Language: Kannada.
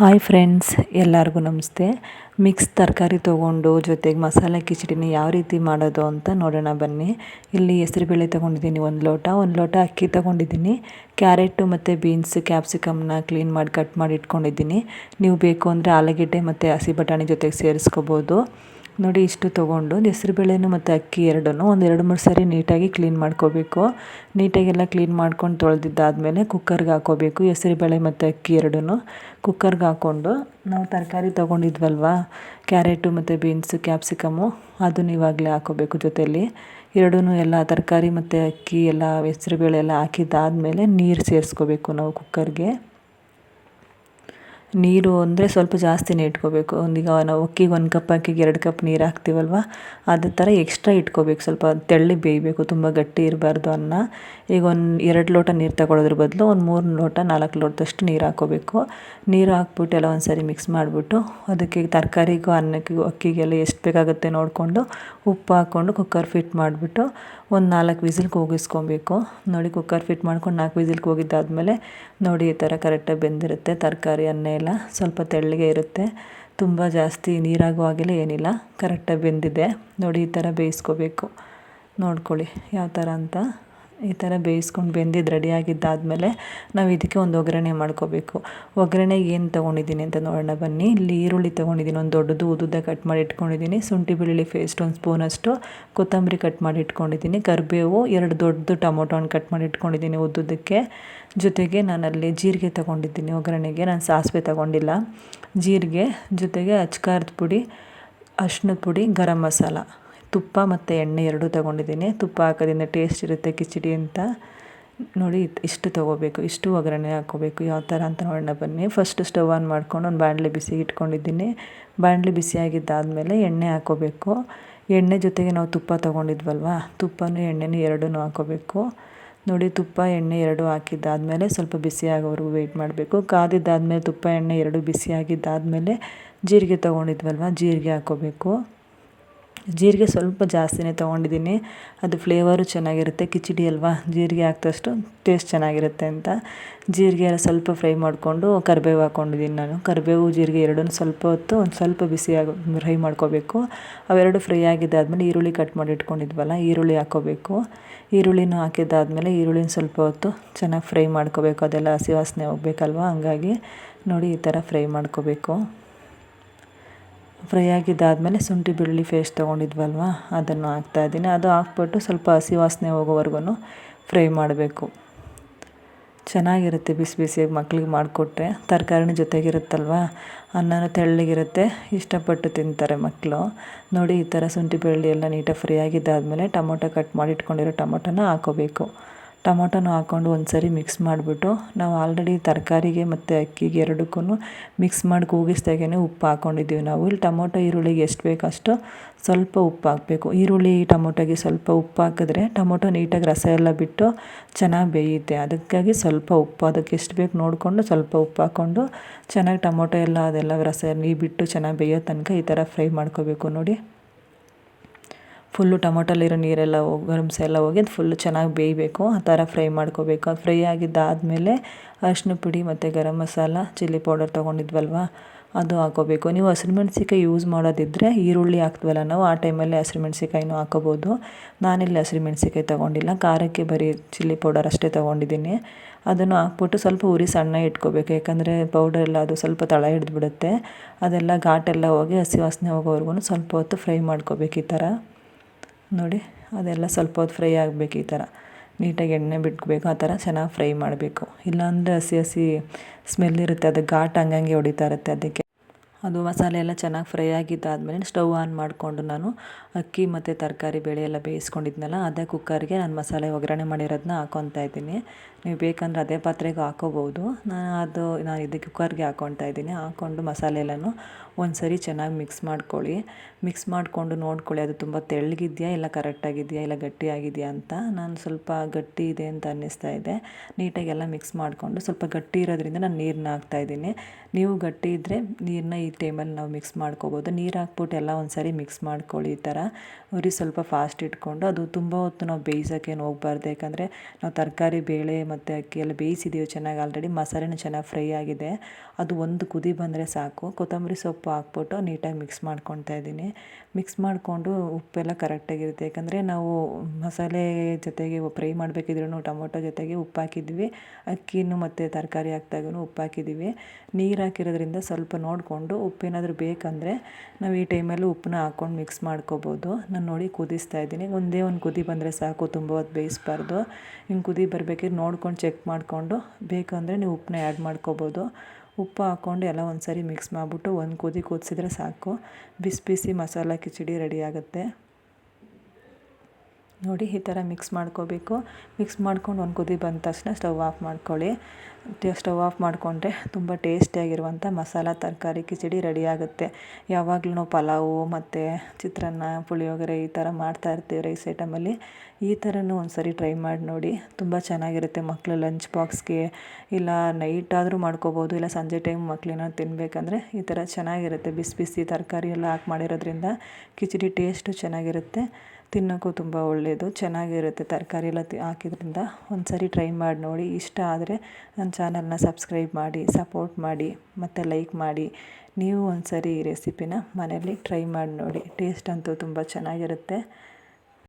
ಹಾಯ್ ಫ್ರೆಂಡ್ಸ್, ಎಲ್ಲರಿಗೂ ನಮಸ್ತೆ. ಮಿಕ್ಸ್ ತರಕಾರಿ ತೊಗೊಂಡು ಜೊತೆಗೆ ಮಸಾಲೆ ಕಿಚಡಿನ ಯಾವ ರೀತಿ ಮಾಡೋದು ಅಂತ ನೋಡೋಣ ಬನ್ನಿ. ಇಲ್ಲಿ ಹೆಸರುಬೇಳೆ ತೊಗೊಂಡಿದ್ದೀನಿ, ಒಂದು ಲೋಟ. ಒಂದು ಲೋಟ ಅಕ್ಕಿ ತೊಗೊಂಡಿದ್ದೀನಿ. ಕ್ಯಾರೆಟು ಮತ್ತು ಬೀನ್ಸ್, ಕ್ಯಾಪ್ಸಿಕಮ್ನ ಕ್ಲೀನ್ ಮಾಡಿ ಕಟ್ ಮಾಡಿ ಇಟ್ಕೊಂಡಿದ್ದೀನಿ. ನೀವು ಬೇಕು ಅಂದರೆ ಆಲೂಗೆಡ್ಡೆ ಮತ್ತು ಹಸಿ ಬಟಾಣಿ ಜೊತೆಗೆ ಸೇರಿಸ್ಕೋಬೋದು. ನೋಡಿ ಇಷ್ಟು ತೊಗೊಂಡು ಹೆಸರುಬೇಳೆನು ಮತ್ತು ಅಕ್ಕಿ ಎರಡನ್ನೂ ಒಂದು ಎರಡು ಮೂರು ಸರಿ ನೀಟಾಗಿ ಕ್ಲೀನ್ ಮಾಡ್ಕೋಬೇಕು. ನೀಟಾಗೆಲ್ಲ ಕ್ಲೀನ್ ಮಾಡ್ಕೊಂಡು ತೊಳೆದಿದ್ದಾದಮೇಲೆ ಕುಕ್ಕರ್ಗೆ ಹಾಕೋಬೇಕು. ಹೆಸರುಬೇಳೆ ಮತ್ತು ಅಕ್ಕಿ ಎರಡನ್ನೂ ಕುಕ್ಕರ್ಗೆ ಹಾಕ್ಕೊಂಡು ನಾವು ತರಕಾರಿ ತೊಗೊಂಡಿದ್ವಲ್ವ? ಕ್ಯಾರೆಟು ಮತ್ತು ಬೀನ್ಸು, ಕ್ಯಾಪ್ಸಿಕಮು ಅದನ್ನು ಇವಾಗಲೇ ಹಾಕೋಬೇಕು ಜೊತೆಯಲ್ಲಿ ಎರಡೂ ಎಲ್ಲ ತರಕಾರಿ ಮತ್ತು ಅಕ್ಕಿ, ಎಲ್ಲ ಹೆಸರುಬೇಳೆ ಎಲ್ಲ ಹಾಕಿದ್ದಾದಮೇಲೆ ನೀರು ಸೇರಿಸ್ಕೋಬೇಕು ನಾವು ಕುಕ್ಕರ್ಗೆ ನೀರು ಅಂದರೆ ಸ್ವಲ್ಪ ಜಾಸ್ತಿನೇ ಇಟ್ಕೋಬೇಕು. ಒಂದೀಗ ನಾವು ಅಕ್ಕಿಗೆ ಒಂದು ಕಪ್ ಅಕ್ಕಿಗೆ ಎರಡು ಕಪ್ ನೀರು ಹಾಕ್ತೀವಲ್ವ? ಅದೇ ಥರ ಎಕ್ಸ್ಟ್ರಾ ಇಟ್ಕೋಬೇಕು. ಸ್ವಲ್ಪ ತೆಳ್ಳಗೆ ಬೇಯಬೇಕು. ತುಂಬ ಗಟ್ಟಿ ಇರಬಾರ್ದು ಅನ್ನ. ಈಗ ಒಂದು ಎರಡು ಲೋಟ ನೀರು ತಗೊಳ್ಳೋದ್ರ ಬದಲು ಒಂದು ಮೂರು ಲೋಟ, ನಾಲ್ಕು ಲೋಟದಷ್ಟು ನೀರು ಹಾಕ್ಕೋಬೇಕು. ನೀರು ಹಾಕ್ಬಿಟ್ಟು ಎಲ್ಲ ಒಂದು ಸರಿ ಮಿಕ್ಸ್ ಮಾಡಿಬಿಟ್ಟು ಅದಕ್ಕೆ ತರಕಾರಿಗೂ ಅನ್ನಕ್ಕಿಗೂ ಅಕ್ಕಿಗೆಲ್ಲ ಎಷ್ಟು ಬೇಕಾಗುತ್ತೆ ನೋಡಿಕೊಂಡು ಉಪ್ಪು ಹಾಕ್ಕೊಂಡು ಕುಕ್ಕರ್ ಫಿಟ್ ಮಾಡಿಬಿಟ್ಟು ಒಂದು ನಾಲ್ಕು ವಿಸಿಲ್ಗೆ ಹೋಗಿಸ್ಕೊಬೇಕು. ನೋಡಿ ಕುಕ್ಕರ್ ಫಿಟ್ ಮಾಡ್ಕೊಂಡು ನಾಲ್ಕು ವಿಸಿಲ್ಗೆ ಹೋಗಿದ್ದಾದ್ಮೇಲೆ ನೋಡಿ ಈ ಥರ ಕರೆಕ್ಟಾಗಿ ಬೆಂದಿರುತ್ತೆ ತರಕಾರಿ, ಅನ್ನ ಎಲ್ಲ ಸ್ವಲ್ಪ ತೆಳ್ಳಗೆ ಇರುತ್ತೆ. ತುಂಬ ಜಾಸ್ತಿ ನೀರಾಗೋ ಹಾಗೆಲ್ಲ ಏನಿಲ್ಲ. ಕರೆಕ್ಟಾಗಿ ಬೆಂದಿದೆ. ನೋಡಿ, ಈ ಥರ ಬೇಯಿಸ್ಕೋಬೇಕು. ನೋಡ್ಕೊಳ್ಳಿ, ಯಾವ ಥರ ಅಂತ. ಈ ಥರ ಬೇಯಿಸ್ಕೊಂಡು ಬೆಂದಿದ್ದು ರೆಡಿಯಾಗಿದ್ದಾದಮೇಲೆ ನಾವು ಇದಕ್ಕೆ ಒಂದು ಒಗ್ಗರಣೆ ಮಾಡ್ಕೋಬೇಕು. ಒಗ್ಗರಣೆಗೆ ಏನು ತೊಗೊಂಡಿದ್ದೀನಿ ಅಂತ ನೋಡೋಣ ಬನ್ನಿ. ಇಲ್ಲಿ ಈರುಳ್ಳಿ ತೊಗೊಂಡಿದ್ದೀನಿ, ಒಂದು ದೊಡ್ಡದು ಉದ್ದುದ್ದ ಕಟ್ ಮಾಡಿ ಇಟ್ಕೊಂಡಿದ್ದೀನಿ. ಶುಂಠಿ ಬೆಳ್ಳುಳ್ಳಿ ಫೇಸ್ಟ್ ಒಂದು ಸ್ಪೂನಷ್ಟು ಕೊತ್ತಂಬರಿ ಕಟ್ ಮಾಡಿ ಇಟ್ಕೊಂಡಿದ್ದೀನಿ. ಕರಿಬೇವು ಎರಡು ದೊಡ್ಡದು ಟೊಮೊಟೊ ಹಣ್ಣು ಕಟ್ ಮಾಡಿ ಇಟ್ಕೊಂಡಿದ್ದೀನಿ ಉದ್ದುದ್ದಕ್ಕೆ. ಜೊತೆಗೆ ನಾನಲ್ಲಿ ಜೀರಿಗೆ ತೊಗೊಂಡಿದ್ದೀನಿ ಒಗ್ಗರಣೆಗೆ. ನಾನು ಸಾಸಿವೆ ತೊಗೊಂಡಿಲ್ಲ. ಜೀರಿಗೆ, ಜೊತೆಗೆ ಅಚ್ಕಾರದ ಪುಡಿ ಅರ್ಶಿನದ ಪುಡಿ, ಗರಂ ಮಸಾಲ. ತುಪ್ಪ ಮತ್ತು ಎಣ್ಣೆ ಎರಡೂ ತೊಗೊಂಡಿದ್ದೀನಿ. ತುಪ್ಪ ಹಾಕೋದ್ರಿಂದ ಟೇಸ್ಟ್ ಇರುತ್ತೆ, ಕಿಚಡಿ ಅಂತ. ನೋಡಿ ಇಷ್ಟು ತೊಗೋಬೇಕು, ಇಷ್ಟು ಒಗ್ಗರಣೆ ಹಾಕೋಬೇಕು, ಯಾವ ಥರ ಅಂತ ನೋಡೋಣ ಬನ್ನಿ. ಫಸ್ಟ್ ಸ್ಟವ್ ಆನ್ ಮಾಡ್ಕೊಂಡು ಒಂದು ಬಾಣಲೆ ಬಿಸಿ ಇಟ್ಕೊಂಡಿದ್ದೀನಿ. ಬಾಣಲೆ ಬಿಸಿಯಾಗಿದ್ದಾದಮೇಲೆ ಎಣ್ಣೆ ಹಾಕೋಬೇಕು. ಎಣ್ಣೆ ಜೊತೆಗೆ ನಾವು ತುಪ್ಪ ತೊಗೊಂಡಿದ್ವಲ್ವ? ತುಪ್ಪನೂ ಎಣ್ಣೆನೂ ಎರಡೂ ಹಾಕೋಬೇಕು. ನೋಡಿ, ತುಪ್ಪ, ಎಣ್ಣೆ ಎರಡು ಹಾಕಿದ್ದಾದಮೇಲೆ ಸ್ವಲ್ಪ ಬಿಸಿ ಆಗೋವರೆಗೂ ವೆಯ್ಟ್ ಮಾಡಬೇಕು. ಕಾದಿದ್ದಾದಮೇಲೆ ತುಪ್ಪ, ಎಣ್ಣೆ ಎರಡು ಬಿಸಿಯಾಗಿದ್ದಾದಮೇಲೆ ಜೀರಿಗೆ ತೊಗೊಂಡಿದ್ವಲ್ವ? ಜೀರಿಗೆ ಹಾಕ್ಕೋಬೇಕು ಜೀರಿಗೆ ಸ್ವಲ್ಪ ಜಾಸ್ತಿನೇ ತೊಗೊಂಡಿದ್ದೀನಿ. ಅದು ಫ್ಲೇವರು ಚೆನ್ನಾಗಿರುತ್ತೆ. ಕಿಚಡಿ ಅಲ್ವಾ? ಜೀರಿಗೆ ಹಾಕ್ದಷ್ಟು ಟೇಸ್ಟ್ ಚೆನ್ನಾಗಿರುತ್ತೆ ಅಂತ. ಜೀರಿಗೆ ಸ್ವಲ್ಪ ಫ್ರೈ ಮಾಡಿಕೊಂಡು ಕರಿಬೇವು ಹಾಕ್ಕೊಂಡಿದ್ದೀನಿ ನಾನು. ಕರಿಬೇವು, ಜೀರಿಗೆ ಎರಡನ್ನೂ ಸ್ವಲ್ಪ ಹೊತ್ತು ಒಂದು ಸ್ವಲ್ಪ ಬಿಸಿಯಾಗಿ ಫ್ರೈ ಮಾಡ್ಕೋಬೇಕು. ಅವೆರಡು ಫ್ರೈ ಆಗಿದ್ದಾದಮೇಲೆ ಈರುಳ್ಳಿ ಕಟ್ ಮಾಡಿ ಇಟ್ಕೊಂಡಿದ್ವಲ್ಲ, ಈರುಳ್ಳಿ ಹಾಕ್ಕೋಬೇಕು ಈರುಳ್ಳಿನೂ ಹಾಕಿದ್ದಾದಮೇಲೆ ಈರುಳ್ಳಿನ ಸ್ವಲ್ಪ ಹೊತ್ತು ಚೆನ್ನಾಗಿ ಫ್ರೈ ಮಾಡ್ಕೋಬೇಕು. ಅದೆಲ್ಲ ಹಸಿ ವಾಸನೆ ಹೋಗ್ಬೇಕಲ್ವ? ಹಂಗಾಗಿ ನೋಡಿ ಈ ಥರ ಫ್ರೈ ಮಾಡ್ಕೋಬೇಕು. ಫ್ರೈ ಆಗಿದ್ದಾದಮೇಲೆ ಶುಂಠಿ ಬೆಳ್ಳುಳ್ಳಿ ಪೇಸ್ಟ್ ತೊಗೊಂಡಿದ್ವಲ್ವ? ಅದನ್ನು ಹಾಕ್ತಾಯಿದ್ದೀನಿ ಅದು ಹಾಕ್ಬಿಟ್ಟು ಸ್ವಲ್ಪ ಹಸಿ ವಾಸನೆ ಹೋಗೋವರೆಗೂ ಫ್ರೈ ಮಾಡಬೇಕು. ಚೆನ್ನಾಗಿರುತ್ತೆ ಬಿಸಿ ಬಿಸಿಯಾಗಿ ಮಕ್ಕಳಿಗೆ ಮಾಡಿಕೊಟ್ರೆ. ತರಕಾರಿನ ಜೊತೆಗಿರುತ್ತಲ್ವ? ಅನ್ನನೂ ತೆಳ್ಳಗಿರುತ್ತೆ. ಇಷ್ಟಪಟ್ಟು ತಿಂತಾರೆ ಮಕ್ಕಳು. ನೋಡಿ, ಈ ಥರ ಶುಂಠಿ ಬೆಳ್ಳುಳ್ಳಿ ಎಲ್ಲ ನೀಟಾಗಿ ಫ್ರೈ ಆಗಿದ್ದಾದಮೇಲೆ ಟೊಮೊಟೊ ಕಟ್ ಮಾಡಿ ಇಟ್ಕೊಂಡಿರೋ ಟೊಮೊಟೊನ ಹಾಕೋಬೇಕು. ಟೊಮೊಟೊನೂ ಹಾಕ್ಕೊಂಡು ಒಂದು ಸರಿ ಮಿಕ್ಸ್ ಮಾಡಿಬಿಟ್ಟು ನಾವು ಆಲ್ರೆಡಿ ತರಕಾರಿಗೆ ಮತ್ತು ಅಕ್ಕಿಗೆ ಎರಡಕ್ಕೂ ಮಿಕ್ಸ್ ಮಾಡಿ ಕೂಗಿಸ್ದಾಗೇ ಉಪ್ಪು ಹಾಕ್ಕೊಂಡಿದ್ದೀವಿ ನಾವು. ಇಲ್ಲಿ ಟೊಮೊಟೊ, ಈರುಳ್ಳಿಗೆ ಎಷ್ಟು ಬೇಕಷ್ಟು ಸ್ವಲ್ಪ ಉಪ್ಪು ಹಾಕಬೇಕು. ಈರುಳ್ಳಿ, ಟೊಮೊಟೊಗೆ ಸ್ವಲ್ಪ ಉಪ್ಪು ಹಾಕಿದ್ರೆ ಟೊಮೊಟೊ ನೀಟಾಗಿ ರಸ ಎಲ್ಲ ಬಿಟ್ಟು ಚೆನ್ನಾಗಿ ಬೇಯುತ್ತೆ. ಅದಕ್ಕಾಗಿ ಸ್ವಲ್ಪ ಉಪ್ಪು, ಅದಕ್ಕೆ ಎಷ್ಟು ಬೇಕು ನೋಡಿಕೊಂಡು ಸ್ವಲ್ಪ ಉಪ್ಪು ಹಾಕ್ಕೊಂಡು ಚೆನ್ನಾಗಿ ಟೊಮೊಟೊ ಎಲ್ಲ ಅದೆಲ್ಲ ರಸ ನೀರು ಬಿಟ್ಟು ಚೆನ್ನಾಗಿ ಬೇಯೋ ತನಕ ಈ ಥರ ಫ್ರೈ ಮಾಡ್ಕೋಬೇಕು ನೋಡಿ. ಫುಲ್ಲು ಟೊಮೊಟೊಲಿರೋ ನೀರೆಲ್ಲ ಹೋಗಿ ಗರಮ್ಸ ಎಲ್ಲ ಹೋಗಿ ಅದು ಫುಲ್ಲು ಚೆನ್ನಾಗಿ ಬೇಯಬೇಕು. ಆ ಥರ ಫ್ರೈ ಮಾಡ್ಕೋಬೇಕು. ಅದು ಫ್ರೈ ಆಗಿದ್ದಾದಮೇಲೆ ಅರಿಶಿನ ಪುಡಿ ಮತ್ತು ಗರಂ ಮಸಾಲ, ಚಿಲ್ಲಿ ಪೌಡರ್ ತೊಗೊಂಡಿದ್ವಲ್ವ? ಅದು ಹಾಕೋಬೇಕು. ನೀವು ಹಸಿರುಮೆಣ್ಸಿಕಾಯಿ ಯೂಸ್ ಮಾಡೋದಿದ್ದರೆ ಈರುಳ್ಳಿ ಹಾಕ್ತೀವಲ್ಲ ನಾವು, ಆ ಟೈಮಲ್ಲಿ ಹಸಿರುಮೆಣ್ಸಿಕಾಯಿನೂ ಹಾಕೋಬೋದು. ನಾನಿಲ್ಲಿ ಹಸಿರುಮೆಣ್ಸಿಕಾಯಿ ತೊಗೊಂಡಿಲ್ಲ. ಖಾರಕ್ಕೆ ಬರೀ ಚಿಲ್ಲಿ ಪೌಡರ್ ಅಷ್ಟೇ ತೊಗೊಂಡಿದ್ದೀನಿ. ಅದನ್ನು ಹಾಕ್ಬಿಟ್ಟು ಸ್ವಲ್ಪ ಉರಿ ಸಣ್ಣ ಇಟ್ಕೋಬೇಕು. ಯಾಕಂದರೆ ಪೌಡರ್ ಎಲ್ಲ ಅದು ಸ್ವಲ್ಪ ತಳ ಹಿಡಿದ್ಬಿಡುತ್ತೆ. ಅದೆಲ್ಲ ಘಾಟೆಲ್ಲ ಹೋಗಿ ಹಸಿ ವಾಸನೆ ಹೋಗೋವರೆಗೂ ಸ್ವಲ್ಪ ಹೊತ್ತು ಫ್ರೈ ಮಾಡ್ಕೋಬೇಕು ಈ ಥರ. ನೋಡಿ, ಅದೆಲ್ಲ ಸ್ವಲ್ಪ ಹೊತ್ತು ಫ್ರೈ ಆಗಬೇಕು ಈ ಥರ. ನೀಟಾಗಿ ಎಣ್ಣೆ ಬಿಟ್ಕೋಬೇಕು ಆ ಥರ ಚೆನ್ನಾಗಿ ಫ್ರೈ ಮಾಡಬೇಕು. ಇಲ್ಲಾಂದರೆ ಹಸಿ ಹಸಿ ಸ್ಮೆಲ್ ಇರುತ್ತೆ, ಅದು ಘಾಟ್ ಹಂಗಂಗೆ ಹೊಡಿತಾ ಇರುತ್ತೆ ಅದಕ್ಕೆ. ಅದು ಮಸಾಲೆ ಎಲ್ಲ ಚೆನ್ನಾಗಿ ಫ್ರೈ ಆಗಿದ್ದಾದಮೇಲೆ ಸ್ಟವ್ ಆನ್ ಮಾಡಿಕೊಂಡು ನಾನು ಅಕ್ಕಿ ಮತ್ತು ತರಕಾರಿ ಬೇಳೆ ಎಲ್ಲ ಬೇಯಿಸ್ಕೊಂಡಿದ್ನಲ್ಲ ಅದೇ ಕುಕ್ಕರ್ಗೆ ನಾನು ಮಸಾಲೆ ಒಗ್ಗರಣೆ ಮಾಡಿರೋದನ್ನ ಹಾಕ್ಕೊತಾ ಇದ್ದೀನಿ. ನೀವು ಬೇಕಂದ್ರೆ ಅದೇ ಪಾತ್ರೆಗೆ ಹಾಕೋಬೋದು. ನಾನು ಅದು ನಾನು ಇದು ಕುಕ್ಕರ್ಗೆ ಹಾಕೊತಾ ಇದ್ದೀನಿ. ಹಾಕ್ಕೊಂಡು ಮಸಾಲೆ ಎಲ್ಲನೂ ಒಂದು ಸರಿ ಚೆನ್ನಾಗಿ ಮಿಕ್ಸ್ ಮಾಡ್ಕೊಳ್ಳಿ. ಮಿಕ್ಸ್ ಮಾಡಿಕೊಂಡು ನೋಡ್ಕೊಳ್ಳಿ, ಅದು ತುಂಬ ತೆಳ್ಳಗಿದೆಯಾ ಇಲ್ಲ ಕರೆಕ್ಟಾಗಿದೆಯಾ ಇಲ್ಲ ಗಟ್ಟಿಯಾಗಿದೆಯಾ ಅಂತ. ನಾನು ಸ್ವಲ್ಪ ಗಟ್ಟಿ ಇದೆ ಅಂತ ಅನ್ನಿಸ್ತಾ ಇದೆ. ನೀಟಾಗಿ ಎಲ್ಲ ಮಿಕ್ಸ್ ಮಾಡಿಕೊಂಡು ಸ್ವಲ್ಪ ಗಟ್ಟಿ ಇರೋದ್ರಿಂದ ನಾನು ನೀರನ್ನ ಹಾಕ್ತಾಯಿದ್ದೀನಿ ನೀವು ಗಟ್ಟಿ ಇದ್ದರೆ ನೀರನ್ನ ಈ ಟೈಮಲ್ಲಿ ನಾವು ಮಿಕ್ಸ್ ಮಾಡ್ಕೋಬೋದು. ನೀರು ಹಾಕ್ಬಿಟ್ಟು ಎಲ್ಲ ಒಂದು ಸಾರಿ ಮಿಕ್ಸ್ ಮಾಡ್ಕೊಳ್ಳಿ ಈ ಥರ. ಉರಿ ಸ್ವಲ್ಪ ಫಾಸ್ಟ್ ಇಟ್ಕೊಂಡು ಅದು ತುಂಬ ಹೊತ್ತು ನಾವು ಬೇಯಿಸೋಕ್ಕೇನು ಹೋಗ್ಬಾರ್ದು ಯಾಕಂದರೆ ನಾವು ತರಕಾರಿ, ಬೇಳೆ ಮತ್ತು ಅಕ್ಕಿ ಎಲ್ಲ ಬೇಯಿಸಿದ್ದೀವಿ ಚೆನ್ನಾಗಿ ಆಲ್ರೆಡಿ ಮಸಾಲೆನೂ ಚೆನ್ನಾಗಿ ಫ್ರೈ ಆಗಿದೆ. ಅದು ಒಂದು ಕುದಿ ಬಂದರೆ ಸಾಕು. ಕೊತ್ತಂಬರಿ ಸೊಪ್ಪು ಹಾಕ್ಬಿಟ್ಟು ನೀಟಾಗಿ ಮಿಕ್ಸ್ ಮಾಡ್ಕೊತಾ ಇದ್ದೀನಿ. ಮಿಕ್ಸ್ ಮಾಡಿಕೊಂಡು ಉಪ್ಪೆಲ್ಲ ಕರೆಕ್ಟಾಗಿರುತ್ತೆ ಯಾಕಂದರೆ ನಾವು ಮಸಾಲೆ ಜೊತೆಗೆ ಫ್ರೈ ಮಾಡಬೇಕಿದ್ರೂ ಟೊಮೊಟೊ ಜೊತೆಗೆ ಉಪ್ಪು ಹಾಕಿದ್ವಿ ಅಕ್ಕಿನೂ ಮತ್ತು ತರಕಾರಿ ಹಾಕ್ದಾಗೂ ಉಪ್ಪು ಹಾಕಿದ್ದೀವಿ. ನೀರು ಹಾಕಿರೋದ್ರಿಂದ ಸ್ವಲ್ಪ ನೋಡಿಕೊಂಡು ಉಪ್ಪೇನಾದರೂ ಬೇಕಂದರೆ ನಾವು ಈ ಟೈಮಲ್ಲಿ ಉಪ್ಪನ್ನ ಹಾಕ್ಕೊಂಡು ಮಿಕ್ಸ್ ಮಾಡ್ಕೋಬೋದು. ನಾನು ನೋಡಿ ಕುದಿಸ್ತಾ ಇದ್ದೀನಿ. ಒಂದೇ ಒಂದು ಕುದಿ ಬಂದರೆ ಸಾಕು, ತುಂಬ ಹೊತ್ತು ಬೇಯಿಸ್ಬಾರ್ದು. ಹಿಂಗೆ ಕುದಿ ಬರಬೇಕಿದ್ರೆ ನೋಡ್ಕೊಂಡು ಚೆಕ್ ಮಾಡಿಕೊಂಡು ಬೇಕಂದರೆ ನೀವು ಉಪ್ಪನ್ನ ಆ್ಯಡ್ ಮಾಡ್ಕೋಬೋದು. ಉಪ್ಪು ಹಾಕ್ಕೊಂಡು ಎಲ್ಲ ಒಂದು ಸರಿ ಮಿಕ್ಸ್ ಮಾಡಿಬಿಟ್ಟು ಒಂದು ಕುದಿ ಕುದಿಸಿದ್ರೆ ಸಾಕು. ಬಿಸಿ ಬಿಸಿ ಮಸಾಲ ಕಿಚಡಿ ರೆಡಿ ಆಗುತ್ತೆ. ನೋಡಿ ಈ ಥರ ಮಿಕ್ಸ್ ಮಾಡ್ಕೋಬೇಕು. ಮಿಕ್ಸ್ ಮಾಡ್ಕೊಂಡು ಒಂದು ಕುದಿ ಬಂದ ತಕ್ಷಣ ಸ್ಟವ್ ಆಫ್ ಮಾಡ್ಕೊಳ್ಳಿ. ಸ್ಟವ್ ಆಫ್ ಮಾಡಿಕೊಂಡ್ರೆ ತುಂಬ ಟೇಸ್ಟಿಯಾಗಿರುವಂಥ ಮಸಾಲ, ತರಕಾರಿ, ಕಿಚಡಿ ರೆಡಿ ಆಗುತ್ತೆ. ಯಾವಾಗಲೂ ಪಲಾವು ಮತ್ತು ಚಿತ್ರಾನ್ನ, ಪುಳಿಯೋಗರೆ ಈ ಥರ ಮಾಡ್ತಾ ಇರ್ತೀವಿ ರೈಸ್ ಐಟಮಲ್ಲಿ ಈ ಥರನೂ ಒಂದು ಸರಿ ಟ್ರೈ ಮಾಡಿ ನೋಡಿ. ತುಂಬ ಚೆನ್ನಾಗಿರುತ್ತೆ ಮಕ್ಕಳು ಲಂಚ್ ಬಾಕ್ಸ್ಗೆ ಇಲ್ಲ ನೈಟ್ ಆದರೂ ಮಾಡ್ಕೋಬೋದು, ಇಲ್ಲ ಸಂಜೆ ಟೈಮ್ ಮಕ್ಳೇನಾದ್ರು ತಿನ್ನಬೇಕಂದ್ರೆ ಈ ಥರ ಚೆನ್ನಾಗಿರುತ್ತೆ. ಬಿಸಿ ಬಿಸಿ ತರಕಾರಿ ಎಲ್ಲ ಹಾಕಿ ಮಾಡಿರೋದ್ರಿಂದ ಕಿಚಡಿ ಟೇಸ್ಟು ಚೆನ್ನಾಗಿರುತ್ತೆ. ತಿನ್ನೋಕ್ಕೂ ತುಂಬ ಒಳ್ಳೆಯದು ಚೆನ್ನಾಗಿರುತ್ತೆ ತರಕಾರಿ ಎಲ್ಲ ಹಾಕಿದ್ರಿಂದ ಒಂದು ಸರಿ ಟ್ರೈ ಮಾಡಿ ನೋಡಿ. ಇಷ್ಟ ಆದರೆ ನನ್ನ ಚಾನಲ್ನ ಸಬ್ಸ್ಕ್ರೈಬ್ ಮಾಡಿ, ಸಪೋರ್ಟ್ ಮಾಡಿ, ಮತ್ತು ಲೈಕ್ ಮಾಡಿ. ನೀವು ಒಂದು ಸರಿ ಈ ರೆಸಿಪಿನ ಮನೆಯಲ್ಲಿ ಟ್ರೈ ಮಾಡಿ ನೋಡಿ. ಟೇಸ್ಟ್ ಅಂತೂ ತುಂಬ ಚೆನ್ನಾಗಿರುತ್ತೆ.